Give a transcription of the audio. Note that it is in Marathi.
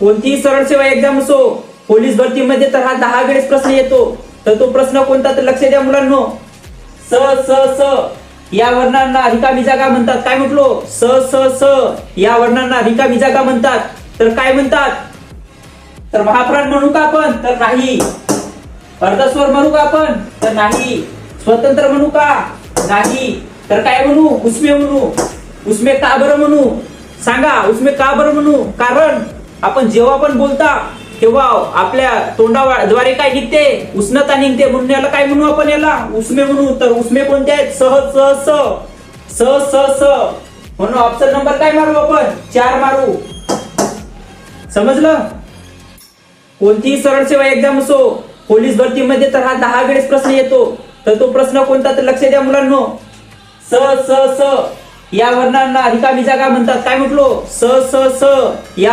कोणतीही सरळ सेवा एक्झाम असो पोलीस भरतीमध्ये तर हा दहा वेळेस प्रश्न येतो. तर तो प्रश्न कोणता तर लक्ष द्या मुलांनो. स स स. या वर्णांना रिकामी जागा म्हणतात. काय म्हटलो? स स स. या वर्णांना रिकामी जागा म्हणतात. तर काय म्हणतात? तर महाप्राण म्हणू का आपण? तर नाही. अर्धस्वर म्हणू का आपण? तर नाही. स्वतंत्र म्हणू का? नाही. तर काय म्हणू? उस्मे म्हणू. उस्मे का बरं म्हणू? सांगा उस्मे का बरं म्हणू? कारण आपण जेव्हा पण बोलता तेव्हा आपल्या तोंडाद्वारे काय निघते उष्णता निघते म्हणून याला काय म्हणू आपण याला? उसमे म्हणू तर उसमे कोणते आहेत? सहज स स. स स स. म्हणून ऑप्शन नंबर काय मारू आपण? चार मारू. समजलं? कोणतीही सरळ सेवा एक्झाम असो पोलीस भरतीमध्ये तर हा दहा वेळेस प्रश्न येतो. तर तो प्रश्न कोणता तर लक्ष द्या मुलांनो. स स स. या वर्णांना रिकामी जागा म्हणतात. काय म्हटलो? स स स. या